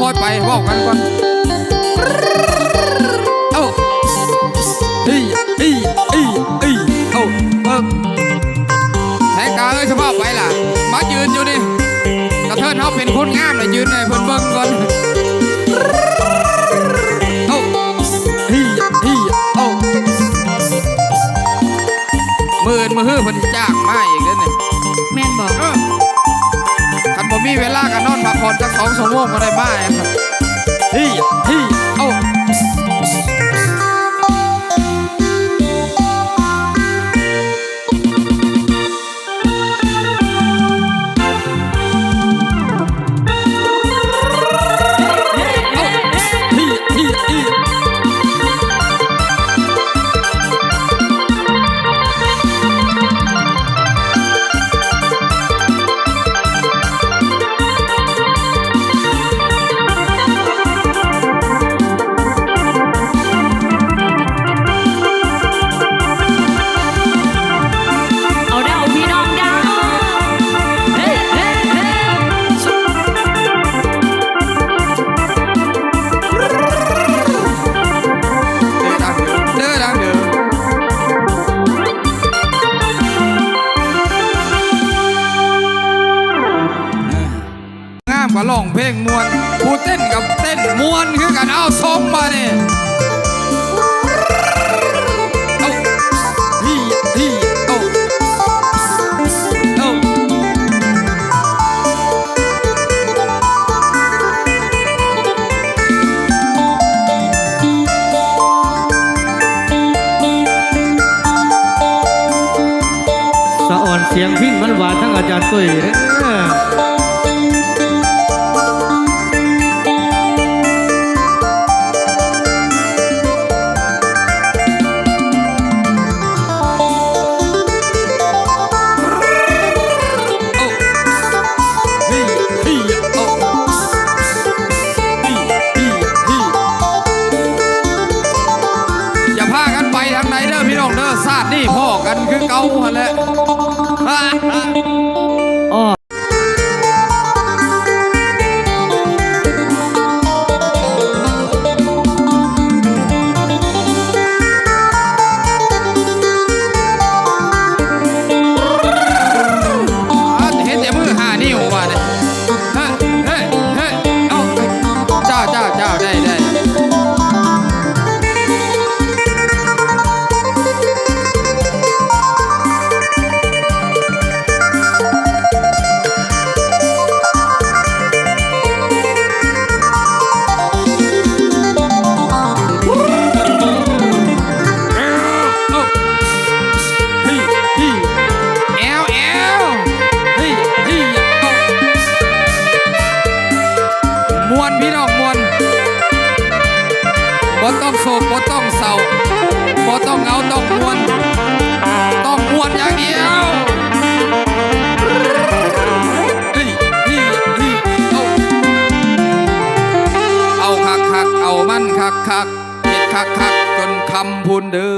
คอยไปบอกกันก่อนเอ้าอีอีอีอีเอ้าเอิ้งแทงกาเอ้ยสภาพไปล่ะ มายืนอยู่นี่กระเทินเขาเป็นคนงามเลยยืนให้เพิ่นเบิ่งก่อนเอ้าอีอีเอ้ามืออื่นมือฮื้อเพิ่นสิจ้างมาอีกเด้อนี่แม่นบอกเออคันบ่มีเวลา กันนอนพักผ่อนสักสองวโมงก็ได้บ้าครับฮี่ฮี่เอ้า กว่าร้องเพลงมวน ผู้เต้นกับเต้นมวนคือกันเอาสมมาเนี่ยเอาฮีฮีเอาเอาสอนเสียงพิ้นมันหวานทั้งอาจารย์ตุ้ยเด้อาดนี่พ่อกันคือเก่าหันแหละ บ่ต้องโศกบ่ต้องเศร้าบ่ต้องเหงาต้องมวน ต้องมวนอย่างเดียวเฮ้ยฮีฮีเอาเอาคักคักเอามันคักคักคิดคักคักจนคำพูนเด้